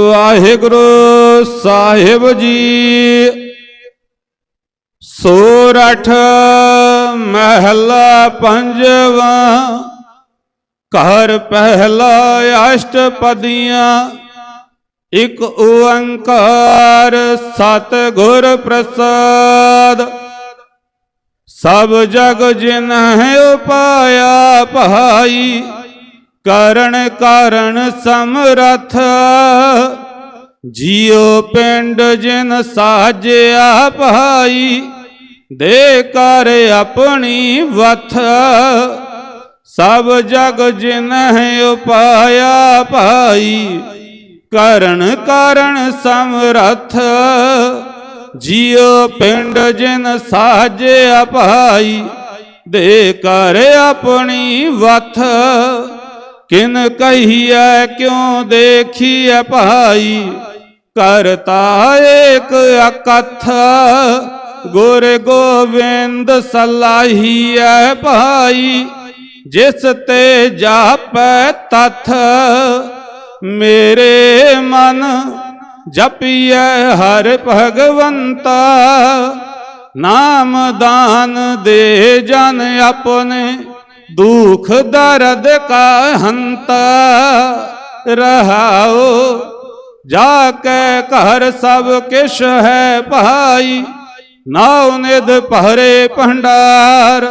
ਵਾਹਿਗੁਰੂ ਸਾਹਿਬ ਜੀ। ਸੋਰਠ ਮਹਿਲਾ ਪੰਜਵਾ, ਘਰ ਪਹਿਲਾ ਅਸ਼ਟਪਦੀਆਂ, ਇਕ ਓੰਕਾਰ ਸਤ ਗੁਰ ਪ੍ਰਸਾਦ। ਸਭ ਜਗ ਜਿਨ ਉਪਾਇਆ ਭਾਈ ਕਰਨ ਕਾਰਨ ਸਮਰਥ। ਜੀਉ ਪਿੰਡ ਜਿਨ ਸਾਜਿਆ ਭਾਈ, ਦੇ ਕਰ ਆਪਣੀ ਵਥ। ਸਭ ਜਗ ਜਿਨ ਉਪਾਇਆ ਭਾਈ, ਕਰਨ ਕਾਰਨ ਸਮਰਥ। ਜੀਉ ਪਿੰਡ ਜਿਨ ਸਾਜਿਆ ਭਾਈ, ਦੇ ਕਰ ਆਪਣੀ ਵਥ। ਕਿਨ ਕਹੀਐ, ਕਿਉ ਦੇਖੀਐ ਭਾਈ? ਕਰਤਾ ਏਕ ਅਕਥ, ਗੁਰ ਗੋਬਿੰਦ ਸਲਾਹੀਐ ਭਾਈ। ਜਿਸ ਤੇ ਜਾਪੈ ਤਥ, ਮੇਰੇ ਮਨ ਜਪੀਐ ਹਰ ਭਗਵੰਤਾ। ਨਾਮ ਦਾਨ ਦੇ ਜਨ ਆਪਣੇ ਦੁਖ ਦਰਦ ਕਾ ਹੰਤਾ ਰਹਾਓ, ਜਾ ਕੇ ਘਰ ਸਭ ਕਿਛ ਹੈ ਭਾਈ, ਨਾਉ ਨਿਧ ਭਰੇ ਭੰਡਾਰ,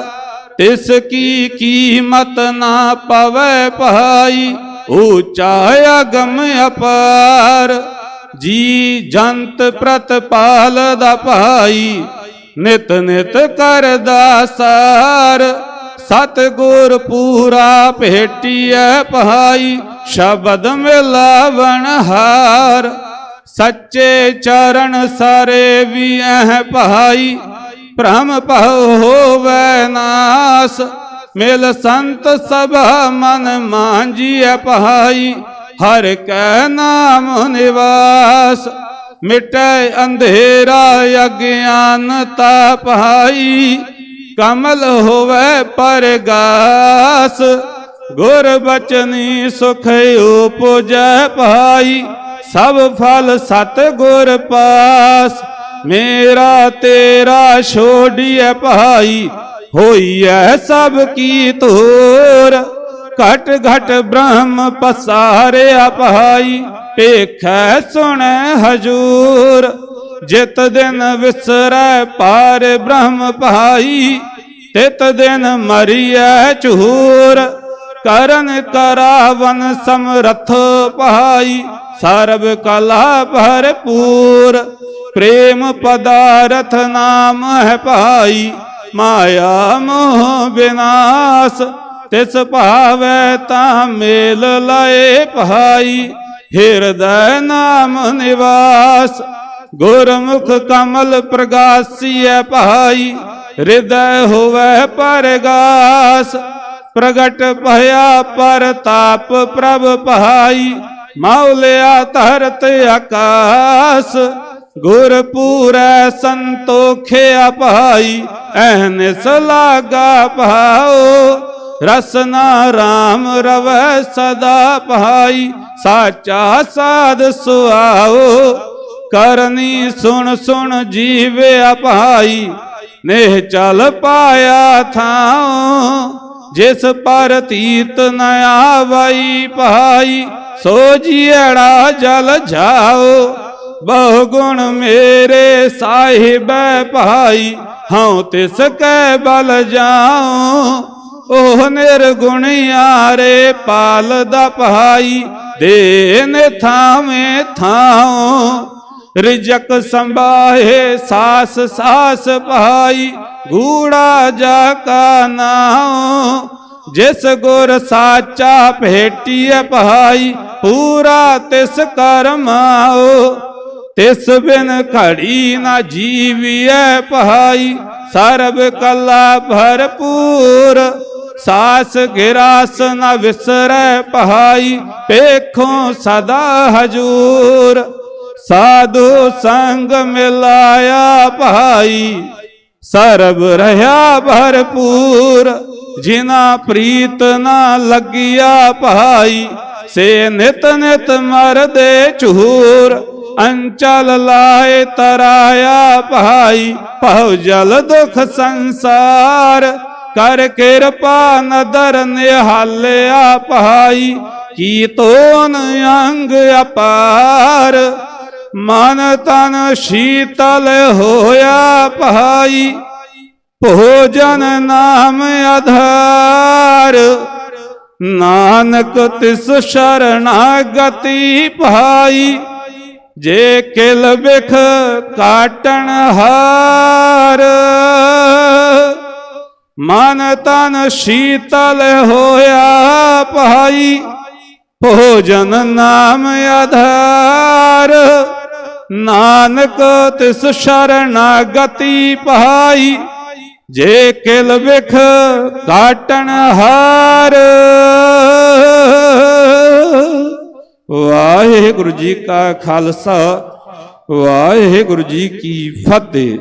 ਤਿਸ ਕੀ ਕੀਮਤ ਨਾ ਪਵੈ ਭਾਈ ਊਚਾ ਅਗਮ ਅਪਾਰ, ਜੀ ਜੰਤ ਪ੍ਰਤਪਾਲ ਦਾ ਭਾਈ, ਨਿਤ ਨਿਤ ਕਰਦਾ ਸਾਰ। ਸਤ ਗੁਰ ਪੂਰਾ ਭੇਟੀਐ ਪਹਾਈ, ਸ਼ਬਦ ਮਿਲਾਵਣ ਹਾਰ। ਸੱਚੇ ਚਰਨ ਸਾਰੇ ਵੀ ਐ ਭਾਈ ਭ੍ਰਮ ਭਉ ਹੋਵੈ ਨਾਸ। ਮਿਲ ਸੰਤ ਸਭਾ ਮਨ ਮਾਂਜੀਐ ਭਾਈ ਹਰ ਕੈ ਨਾਮ ਨਿਵਾਸ। ਮਿਟੈ ਅੰਧੇਰਾ ਅਗਿਆਨਤਾ ਭਾਈ ਕਮਲ ਹੋਵੇ ਪਰਗਾਸ, ਗੁਰ ਬਚਨੀ ਸੁਖ ਉਪਜੈ ਭਾਈ ਸਭ ਫਲ ਸਤ ਗੁਰ ਪਾਸ, ਮੇਰਾ ਤੇਰਾ ਛੋੜੀਐ ਭਾਈ। ਹੋਈਐ ਸਭ ਕੀ ਤੋਰ ਘਟ ਘਟ ਬ੍ਰਹਮ ਪਸਾਰਿਆ ਭਾਈ। ਵੇਖੈ ਸੁਣੈ ਹਜੂਰ, ਜਿਤ ਦਿਨ ਵਿਸਰੈ ਪਾਰ ਬ੍ਰਹਮ ਭਾਈ। ਤਿਤ ਦਿਨ ਮਰੀਐ ਝੂਰ, ਕਰਨ ਕਰਾਵਨ ਸਮਰਥ ਭਾਈ, ਸਰਬ ਕਲਾ ਭਰਪੂਰ। ਪ੍ਰੇਮ ਪਦਾਰਥ ਨਾਮ ਹੈ ਭਾਈ, ਮਾਇਆ ਮੋਹ ਬਿਨਾਸ਼। ਤਿਸ ਭਾਵੈ ਤਾਂ ਮੇਲ ਲਏ ਭਾਈ, ਹਿਰਦੈ ਨਾਮ ਨਿਵਾਸ। ਗੁਰਮੁਖ ਕਮਲ ਪ੍ਰਗਾਸੀਐ ਭਾਈ ਹਿਰਦੈ ਹੋਵੈ ਪਰਗਾਸ, ਪ੍ਰਗਟ ਭਇਆ ਪਰਤਾਪ ਪ੍ਰਭ ਪਹਾਈ ਮੌਲਿਆ ਧਰਤ ਆਕਾਸ। ਗੁਰ ਪੂਰੈ ਸੰਤੋਖਿਆ ਭਾਈ ਐਨਸ ਲਾਗਾ ਭਾਓ ਰਸਨਾ RAM ਰਵੈ ਸਦਾ ਭਾਈ, ਸਾਚਾ ਸਾਧ ਸੁਆਓ ਕਰਨੀ ਸੁਣ ਸੁਣ ਜੀਵੇ ਭਾਈ ਨੇਹ ਚਲ ਪਾਇਆ ਥਾਉ, ਜਿਸ ਪਰ ਤੀਤ ਨ ਆਵਈ ਭਾਈ, ਸੋ ਜੀੜਾ ਜਲ ਜਾਓ, ਬਹੁ ਗੁਣ ਮੇਰੇ ਸਾਹਿਬੈ ਭਾਈ, ਹਉ ਤਿਸ ਕੈ ਬਲ ਜਾਉ, ਉਹ ਨਿਰਗੁਣਿਆਰੇ ਪਾਲਦਾ ਭਾਈ ਨੇ ਥਾਵੇਂ ਥਾਉ ਰਿਜਕ ਸੰਭਾਏ ਸਾਸ ਸਾਸ ਭਾਈ, ਗੂੜਾ ਜਾ ਕਾ ਨਾਉ। ਜਿਸ ਗੁਰ ਸਾਚਾ ਭੇਟੀਐ ਭਾਈ, ਪੂਰਾ ਤਿਸ ਕਰਮਾਓ ਤਿਸ ਬਿਨ ਘੜੀ ਨਾ ਜੀਵੀਐ ਭਾਈ, ਸਰਬ ਕਲਾ ਭਰਪੂਰ। ਸਾਸ ਗਿਰਾਸ ਨ ਵਿਸਰੈ ਭਾਈ, ਪੇਖੋਂ ਸਦਾ ਹਜੂਰ। ਸਾਧੂ ਸੰਗ ਮਿਲਾਇਆ ਭਾਈ, ਸਰਬ ਰਹਾ ਭਰਪੂਰ ਜਿਨਾ ਪ੍ਰੀਤ ਨਾ ਲੱਗਿਆ ਭਾਈ, ਸੇ ਨਿਤ ਨਿਤ ਮਰਦੇ ਝੂਰ, ਅੰਚਲ ਲਾਏ ਤਰਾਇਆ ਭਾਈ, ਭਉ ਜਲ ਦੁਖ ਸੰਸਾਰ, ਕਰ ਕਿਰਪਾ ਨਦਰ ਨਿਹਾਲਿਆ ਭਾਈ, ਕੀ ਤੋਨ ਅੰਗ ਅਪਾਰ ਮਨ ਤਨ ਸ਼ੀਤਲ ਹੋਇਆ ਭਾਈ, ਭੋਜਨ ਨਾਮ ਆਧਾਰ। ਨਾਨਕ ਤਿਸ ਸ਼ਰਣਾਗਤੀ ਭਾਈ, ਜੇ ਕਿਲ ਬਿਖ ਕਾਟਣ ਹਾਰ। ਮਨ ਤਨ ਸ਼ੀਤਲ ਹੋਇਆ ਭਾਈ, ਭੋਜਨ ਨਾਮ ਆਧਾਰ। ਨਾਨਕ ਤਿਸ ਸ਼ਰਣਾਗਤੀ ਭਾਈ ਜੇ ਕਿਲ ਵਿਖ ਕਾਟਣ ਹਾਰ। ਵਾਹਿਗੁਰੂ ਜੀ ਕਾ ਖਾਲਸਾ, ਵਾਹਿਗੁਰੂ ਜੀ ਕੀ ਫਤਿਹ।